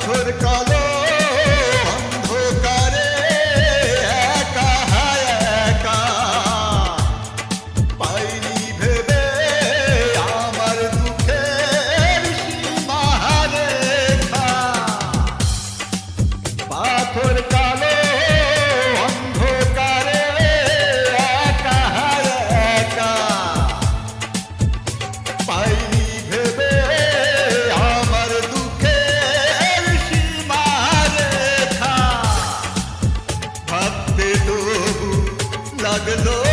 পাথর কালো অন্ধকারে একা একা। পাইনি ভেবে আমার দুঃখের সীমারেখা পাথর কালো good Lord.